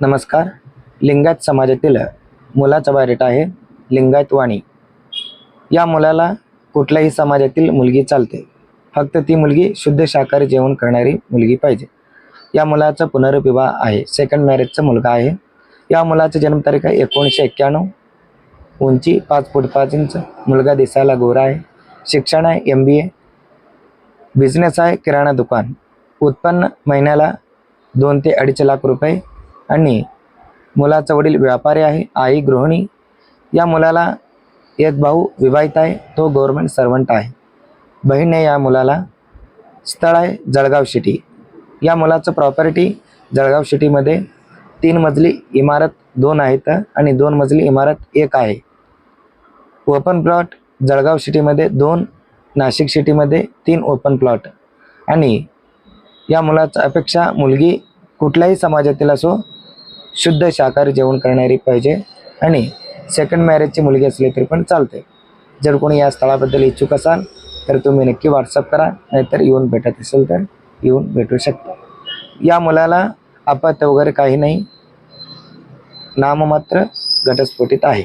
नमस्कार. लिंगायत समाजातील मुलाचा बायोडेट आहे लिंगायत वाणी. या मुलाला कुठल्याही समाजातील मुलगी चालते. फक्त ती मुलगी शुद्ध शाकाहारी जेवण करणारी मुलगी पाहिजे. या मुलाचा पुनर्विवाह आहे. सेकंड मॅरेजचा मुलगा आहे. या मुलाची जन्मतारीख आहे एकोणीसशे एक्क्याण्णव. उंची पाच फूट पाच इंच. मुलगा दिसायला गोरा आहे. शिक्षण आहे एम बी ए बिझनेस आहे किराणा दुकान. उत्पन्न महिन्याला दोन ते अडीच लाख रुपये. आणि मुलाचा वडील व्यापारी आहे आई गृहिणी. या मुलाला एक भाऊ विवाहित आहे तो गव्हर्मेंट सर्वंट आहे. बहीण आहे या मुलाला. स्थळ आहे जळगाव सिटी या मुलाचं प्रॉपर्टी जळगाव सिटीमध्ये तीन मजली इमारत दोन आहेत आणि दोन मजली इमारत एक आहे. ओपन प्लॉट जळगाव सिटीमध्ये दोन नाशिक सिटीमध्ये तीन ओपन प्लॉट आणि या मुलाचा अपेक्षा मुलगी कुठल्याही समाजातील असो शुद्ध शाकाहारी जेवण करणारी पाहिजे. आणि सेकंड मॅरेजची मुलगी असली तरी पण चालते जर कोणी या स्थळाबद्दल इच्छुक असाल तर तुम्ही नक्की व्हॉट्सअप करा नाहीतर येऊन भेटत असेल तर येऊन भेटू शकता. या मुलाला अपत्य वगैरे काही नाही. नाममात्र घटस्फोटीत आहे.